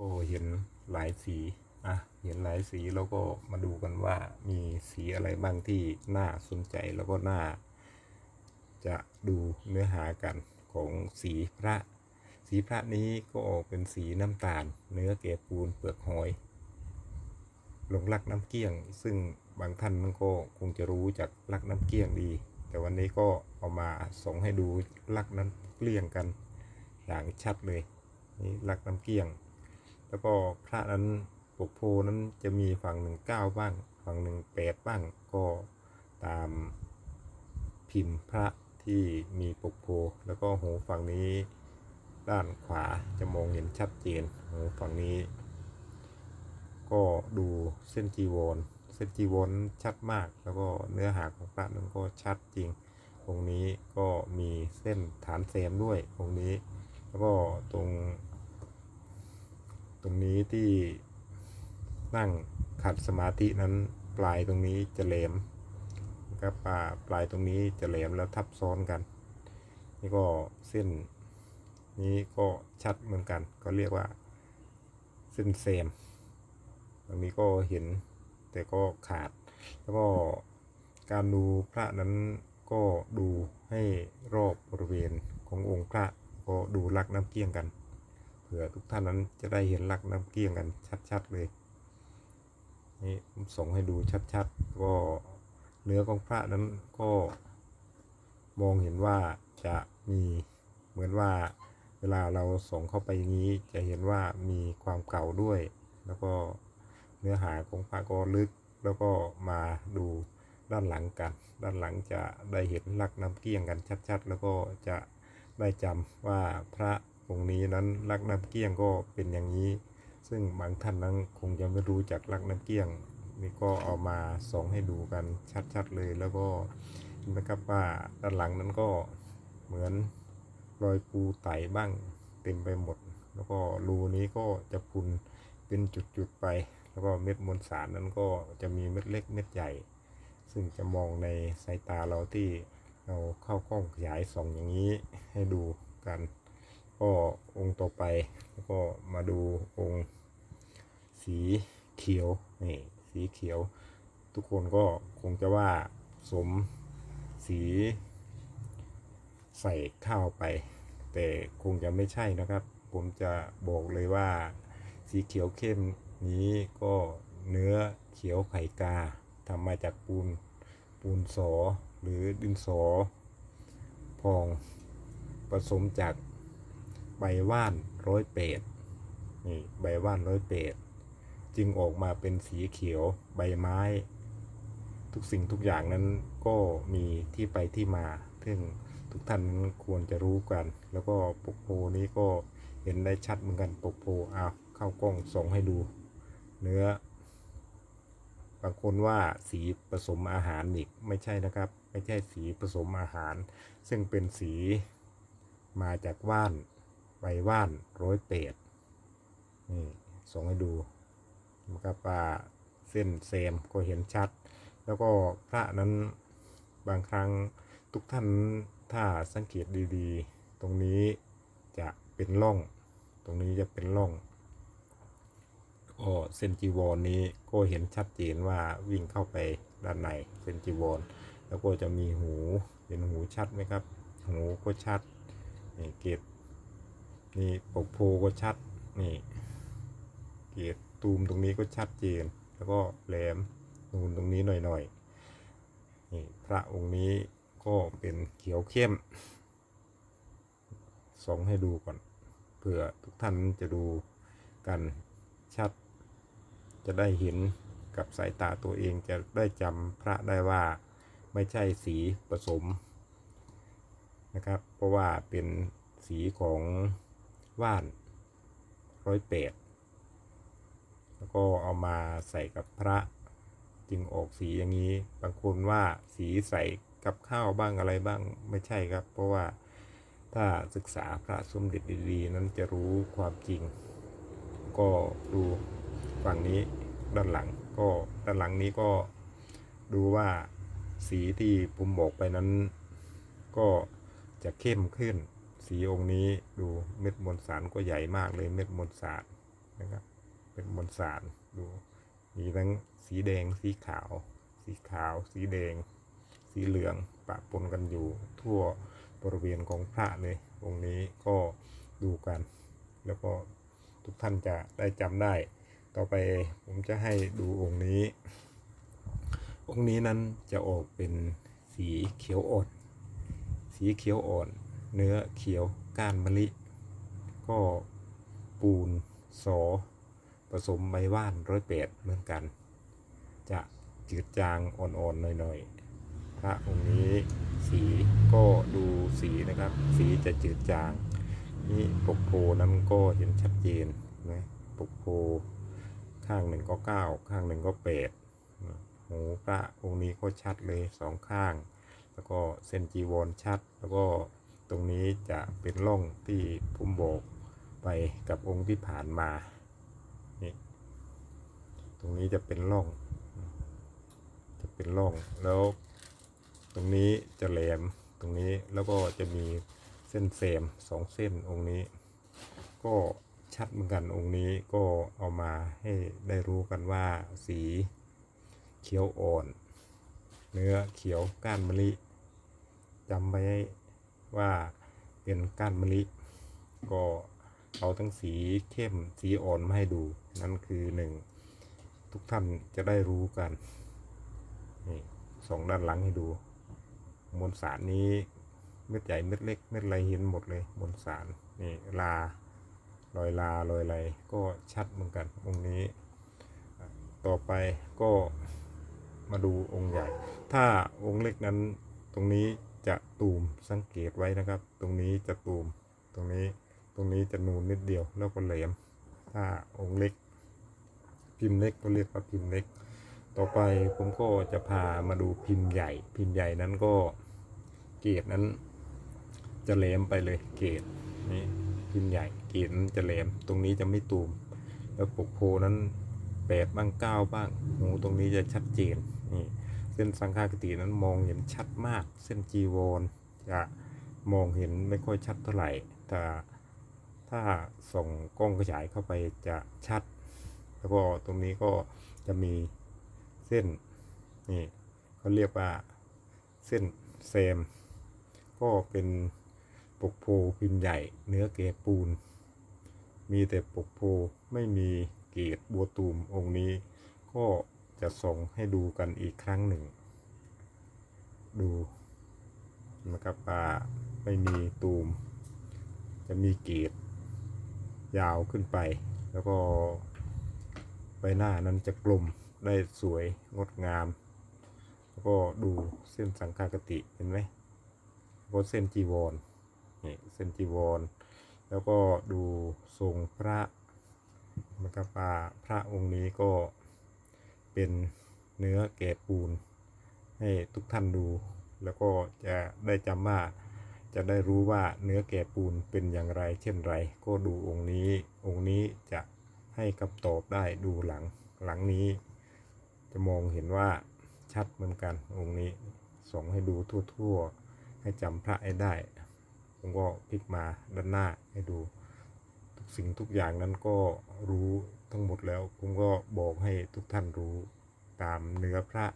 ก็เห็นหลายสีอะเห็นหลายสีแล้วก็มาดูกันว่ามีสีอะไรบ้างที่น่าสนใจแล้วก็น่า จะดูเนื้อหากันของสีพระ สีพระนี้ก็ออกเป็นสีน้ำตาล เนื้อเกลปูนเปลือกหอย หลงรักน้ำเกี้ยง ซึ่งบางท่านมันก็คงจะรู้จากรักน้ำเกี้ยงดี แต่วันนี้ก็เอามาส่งให้ดูรักน้ำเกลี้ยงกันอย่างชัดเลยนี่รักน้ำเกี้ยง แล้วก็พระนั้นปกโพนั้นจะมีฝั่งหนึ่งเก้าบ้าง ฝั่งหนึ่งแปดบ้าง ก็ตามพิมพ์พระที่มีปกโพ แล้วก็หูฝั่งนี้ด้านขวาจะมองเห็นชัดเจนหูฝั่งนี้ ก็ดูเส้นจีวรเส้นจีวรชัดมาก แล้วก็เนื้อหาของพระนั้นก็ชัดจริงองค์นี้ก็มีเส้นฐานแซมด้วยองค์นี้ แล้วก็ตรง ตรงนี้ที่นั่งขัดสมาธินั้นปลายตรงนี้จะแหลมนะครับปลายตรงนี้จะแหลมแล้วทับซ้อนกัน นี่ก็เส้นนี้ก็ชัดเหมือนกัน ก็เรียกว่าเส้นเซมตรงนี้ก็เห็นแต่ก็ขาด แล้วก็การดูพระนั้นก็ดูให้รอบบริเวณขององค์พระก็ดูลักน้ำเกี้ยงกัน ผื่อทุกท่านนั้นจะได้เห็นลักน้ำเกี้ยงกันชัดๆเลยนี่ผมส่งให้ดูชัดๆ ก็เนื้อของพระนั้นก็มองเห็นว่าจะมีเหมือนว่าเวลาเราส่งเข้าไปอย่างนี้จะเห็นว่ามีความเก่าด้วย แล้วก็เนื้อหาของพระก็ลึก แล้วก็มาดูด้านหลังกัน ด้านหลังจะได้เห็นลักน้ำเกี้ยงกันชัดๆ แล้วก็จะได้จำว่าพระ องค์นี้นั้นลักน้ำเกี้ยงก็เป็นอย่างนี้ ซึ่งบางท่านนั้นคงจะไม่รู้จักลักน้ำเกี้ยงนี่ก็เอามาส่องให้ดูกันชัดๆเลยแล้วก็เห็นะครับว่าด้านหลังนั้นก็เหมือนรอยปูไต่บ้างเต็มไปหมด แล้วก็รูนี้ก็จะพุนเป็นจุดๆไป แล้วก็เม็ดมวลสารนั้นก็จะมีเม็ดเล็กเม็ดใหญ่ ซึ่งจะมองในสายตาเราที่เราเข้ากล้องขยายส่องอย่างนี้ให้ดูกัน ก็องค์ต่อไปแล้วก็มาดูองค์สีเขียวนี่สีเขียว ทุกคนก็คงจะว่าสมสีใส่ข้าวไป แต่คงจะไม่ใช่นะครับ ผมจะบอกเลยว่า สีเขียวเข้มนี้ก็เนื้อเขียวไข่กาทำมาจากปูนปูนสอหรือดินสอพองผสมจาก ใบว่านร้อยเปดนี่ใบว่านร้อยเปดจึงออกมาเป็นสีเขียวใบไม้ ทุกสิ่งทุกอย่างนั้นก็มีที่ไปที่มา ซึ่งทุกท่านนั้นควรจะรู้กัน แล้วก็ปกโพนี้ก็เห็นได้ชัดเหมือนกันปกโพเอาเข้ากล้องส่งให้ดู เนื้อบางคนว่าสีผสมอาหารอีกไม่ใช่นะครับ ไม่ใช่สีผสมอาหาร ซึ่งเป็นสีมาจากว่าน ใบว่านร้อยเปดนี่ส่งให้ดูนะครับว่าเส้นเซมก็เห็นชัด แล้วก็พระนั้นบางครั้งทุกท่านถ้าสังเกตดีๆ ตรงนี้จะเป็นร่อง ตรงนี้จะเป็นร่องก็เส้นจีวรนนี้ก็เห็นชัดเจนว่าวิ่งเข้าไปด้านในเส้นจีวร แล้วก็จะมีหูเห็นหูชัดไหมครับ หูก็ชัดเกต นี่ปกโพก็ชัด นี่ เกตตูมตรงนี้ก็ชัดเจน แล้วก็แหลมนูนตรงนี้หน่อยๆ นี่พระองค์นี้ก็เป็นเขียวเข้มส่องให้ดูก่อนเพื่อทุกท่านจะดูกันชัด จะได้เห็นกับสายตาตัวเองจะได้จำพระได้ว่าไม่ใช่สีผสมนะครับ เพราะว่าเป็นสีของ ว่านร้อยแปดแล้วก็เอามาใส่กับพระจึงออกสีอย่างนี้ บางคนว่าสีใส่กับข้าวบ้างอะไรบ้างไม่ใช่ครับ เพราะว่าถ้าศึกษาพระสมเด็จดีๆนั้นจะรู้ความจริง ก็ดูฝั่งนี้ด้านหลังก็ด้านหลังนี้ก็ดูว่าสีที่ผมบอกไปนั้น ก็จะเข้มขึ้น สีองค์นี้ดูเม็ดมวลสารก็ใหญ่มากเลยเม็ดมวลสารนะครับเป็นมวลสารดูมีทั้งสีแดงสีขาว สีขาว สีแดง สีเหลืองปะปนกันอยู่ทั่วบริเวณของพระเลยองค์นี้ก็ดูกัน แล้วก็ทุกท่านจะได้จำได้ ต่อไปผมจะให้ดูองค์นี้ องค์นี้นั้นจะออกเป็นสีเขียวอ่อน สีเขียวอ่อน เนื้อเขียวก้านมะลิ ก็ปูนสอผสมใบว่านร้อยแปดเหมือนกัน จะจืดจางอ่อนๆหน่อยๆพระองค์นี้สีก็ดูสีนะครับ สีจะจืดจาง นี่ปกโพนั้นก็เห็นชัดเจนนะปกโพข้างหนึ่งก็เก้าข้างหนึ่งก็แปดหูพระองค์นี้ก็ชัดเลยสองข้าง แล้วก็เส้นจีวรชัดแล้วก็ ตรงนี้จะเป็นร่องที่ผมบอกไปกับองค์ที่ผ่านมา นี่ ตรงนี้จะเป็นร่อง จะเป็นร่อง แล้วตรงนี้จะแหลม ตรงนี้แล้วก็จะมีเส้นเสมสองเส้นองค์นี้ ก็ชัดเหมือนกันองค์นี้ก็เอามาให้ได้รู้กันว่าสีเขียวอ่อน เนื้อเขียวก้านมะลิจำไว้ ว่าเป็นก้านมะลิ ก็เอาทั้งสีเข้มสีอ่อนมาให้ดู นั่นคือหนึ่งทุกท่านจะได้รู้กันนี่สองด้านหลังให้ดู มวลสารนี้เม็ดใหญ่เม็ดเล็กเม็ดอะไรเห็นหมดเลยมวลสารนี่ลาลอยลาลอยอะไรก็ชัดเหมือนกันองค์นี้ ต่อไปก็มาดูองค์ใหญ่ ถ้าองค์เล็กนั้นตรงนี้ จะตูมสังเกตไว้นะครับ ตรงนี้จะตูมตรงนี้ตรงนี้จะนูนนิดเดียวแล้วก็แหลม ถ้าองค์เล็ก พิมพ์เล็กก็เรียกว่าพิมพ์เล็ก ต่อไปผมก็จะพามาดูพิมพ์ใหญ่ พิมพ์ใหญ่นั้นก็เกรดนั้น จะแหลมไปเลยเกรดนี่พิมพ์ใหญ่เกรดนั้นจะแหลม ตรงนี้จะไม่ตูม แล้วปกโพนั้นแปดบ้างเก้าบ้างหูตรงนี้จะชัดเจนนี่ ส้นสังฆากตินั้นมองเห็นชัดมาก เส้นจีวรจะมองเห็นไม่ค่อยชัดเท่าไหร่แต่ถ้าส่งกล้องขยายเข้าไปจะชัด แล้วก็ตรงนี้ก็จะมีเส้นนี่เขาเรียกว่าเส้นเซม ก็เป็นปกโพพิมพ์ใหญ่เนื้อเกรปูน มีแต่ปกโพไม่มีเกรดบัวตูมองค์นี้ ก็ จะส่งให้ดูกันอีกครั้งหนึ่ง ดูนะครับว่าไม่มีตูม จะมีเกรดยาวขึ้นไป แล้วก็ใบหน้านั้นจะกลมได้สวยงดงาม แล้วก็ดูเส้นสังฆากติเห็นไหมวก็เส้นจีวรนี่เส้นจีวร แล้วก็ดูทรงพระนะครับว่าพระองค์นี้ก็ เป็นเนื้อแกะปูน ให้ทุกท่านดู แล้วก็จะได้จำว่า จะได้รู้ว่าเนื้อแกะปูนเป็นอย่างไร เช่นไร ก็ดูองค์นี้ องค์นี้จะให้คำตอบได้ดูหลัง หลังนี้ จะมองเห็นว่าชัดเหมือนกัน องค์นี้ส่งให้ดูทั่วๆ ให้จำพระให้ได้ ผมก็พลิกมาด้านหน้าให้ดู ทุกสิ่งทุกอย่างนั้นก็รู้ ทั้งหมดแล้ว ผมก็บอกให้ทุกท่านรู้ตามเนื้อพระ